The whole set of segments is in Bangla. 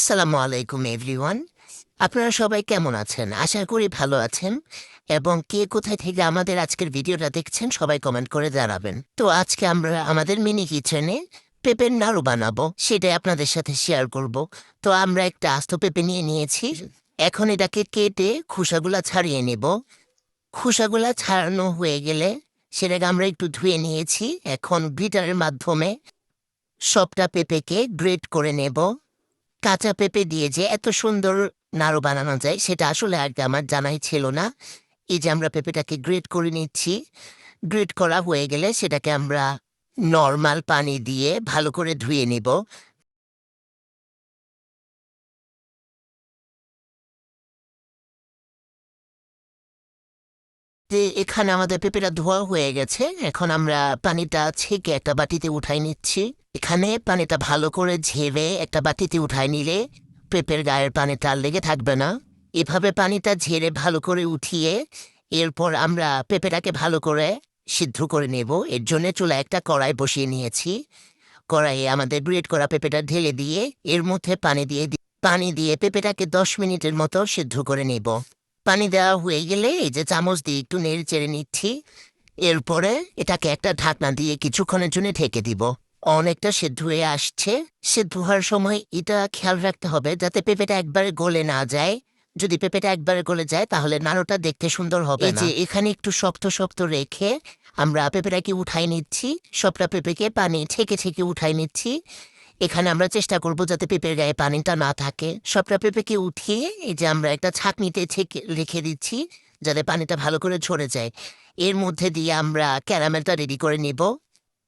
আসসালামু আলাইকুম, এভরিওয়ান। আপনারা সবাই কেমন আছেন? আশা করি ভালো আছেন। এবং কে কোথায় থেকে আমাদের আজকের ভিডিওটা দেখছেন, সবাই কমেন্ট করে জানাবেন। তো আজকে আমরা আমাদের মিনি কিচেনে পেঁপের নাড়ু বানাবো। সেটাই আপনাদের সাথে শেয়ার করব। তো আমরা একটা আস্ত পেঁপে নিয়ে নিয়েছি। এখন এটাকে কেটে খোসাগুলা ছাড়িয়ে নেব। খোসাগুলা ছাড়ানো হয়ে গেলে সেটাকে আমরা একটু ধুয়ে নিয়েছি। এখন গ্রিটারের মাধ্যমে সবটা পেঁপেকে গ্রেট করে নেব। কাঁচা পেঁপে দিয়ে যে এত সুন্দর নাড়ু বানানো যায়, সেটা আসলে আগে আমার জানাই ছিল না। এই যে আমরা পেঁপেটাকে গ্রেট করে নিচ্ছি, গ্রেট করা হয়ে গেলে সেটাকে আমরা নর্মাল পানি দিয়ে ভালো করে ধুয়ে নেব। এখানে আমাদের পেঁপেটা ধোয়া হয়ে গেছে, এখন আমরা পানিটা ছেঁকে একটা বাটিতে উঠাই নিচ্ছি। এখানে পানিটা ভালো করে ঝেড়ে একটা বাটিতে উঠাই নিলে পেঁপের গায়ের পানিটা আর লেগে থাকবে না। এভাবে পানিটা ঝেড়ে ভালো করে উঠিয়ে এরপর আমরা পেঁপেটাকে ভালো করে সিদ্ধ করে নেব। এর জন্য চুলা একটা কড়াই বসিয়ে নিয়েছি। কড়াইয়ে আমাদের গ্রেট করা পেঁপেটা ঢেলে দিয়ে এর মধ্যে পানি দিয়ে পানি দিয়ে পেঁপেটাকে দশ মিনিটের মতো সিদ্ধ করে নেব। পানি দেওয়া হয়ে গেলে এই যে চামচ দিয়ে একটু নেড়ে চেড়ে নিচ্ছি। এরপরে এটাকে একটা ঢাকনা দিয়ে কিছুক্ষণের জন্য ঢেকে দিব। অনেকটা সেদ্ধ হয়ে আসছে। সেদ্ধ হওয়ার সময় এটা খেয়াল রাখতে হবে যাতে পেঁপেটা একবারে গলে না যায়। যদি পেঁপেটা একবারে গলে যায় তাহলে নাড়ুটা দেখতে সুন্দর হবে এই যে এখানে একটু শক্ত শক্ত রেখে আমরা পেঁপেটাকে উঠাই নিচ্ছি। সবটা পেঁপেকে পানি ছেঁকে ছেঁকে উঠাই নিচ্ছি। এখানে আমরা চেষ্টা করব যাতে পেঁপের গায়ে পানিটা না থাকে। সবটা পেঁপেকে উঠিয়ে এই যে আমরা একটা ছাঁকনিতে ছেঁকে রেখে দিচ্ছি, যাতে পানিটা ভালো করে ঝরে যায়। এর মধ্যে দিয়ে আমরা ক্যারামেলটা রেডি করে নিব।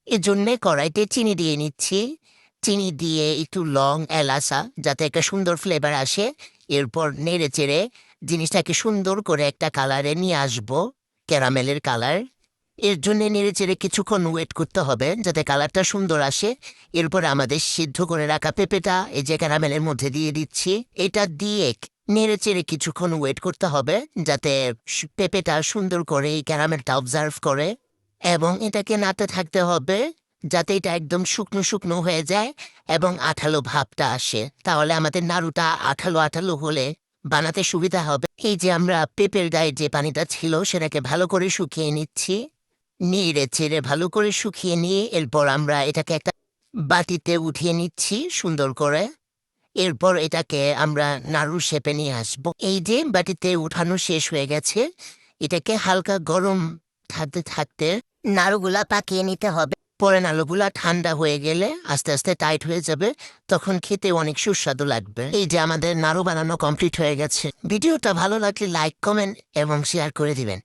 এর কড়াইতে চিনি দিয়ে নিচ্ছি। চিনি দিয়ে একটু লং এলাচা, যাতে একটা সুন্দর ফ্লেভার আসে। এরপর নেড়ে চেড়ে জিনিসটাকে সুন্দর করে একটা কালারে নিয়ে আসব, ক্যারামেলের কালার এর জন্য নেড়ে চেড়ে কিছুক্ষণ ওয়েট করতে হবে যাতে কালারটা সুন্দর আসে। এরপর আমাদের সিদ্ধ করে রাখা পেঁপেটা, এই যে ক্যারামেলের মধ্যে দিয়ে দিচ্ছি, এটা দিয়ে নেড়ে চেড়ে কিছুক্ষণ ওয়েট করতে হবে যাতে পেঁপেটা সুন্দর করে এই ক্যারামেলটা অবজার্ভ করে। এবং এটাকে নাতে থাকতে হবে যাতে এটা একদম শুকনো শুকনো হয়ে যায় এবং আঠালো ভাবটা আসে। তাহলে আমাদের নাড়ুটা আঠালো আঠালো হলে বানাতে সুবিধা হবে। এই যে আমরা পেঁপের গায়ে যে পানিটা ছিল সেটাকে ভালো করে শুকিয়ে নিচ্ছি। নিড়ে চেড়ে ভালো করে শুকিয়ে নিয়ে এরপর আমরা এটাকে একটা বাটিতে উঠিয়ে নিচ্ছি সুন্দর করে। এরপর এটাকে আমরা নাড়ু শেপে নিয়ে আসব। এই যে বাটিতে উঠানো শেষ হয়ে গেছে, এটাকে হালকা গরম থাকতে থাকতে নাড়ুগুলা পাকিয়ে নিতে হবে। পরে নাড়ুগুলা ঠান্ডা হয়ে গেলে আস্তে আস্তে টাইট হয়ে যাবে, তখন খেতে অনেক সুস্বাদু লাগবে। এই যে আমাদের নাড়ু বানানো কমপ্লিট হয়ে গেছে। ভিডিওটা ভালো লাগলে লাইক, কমেন্ট এবং শেয়ার করে দিবেন।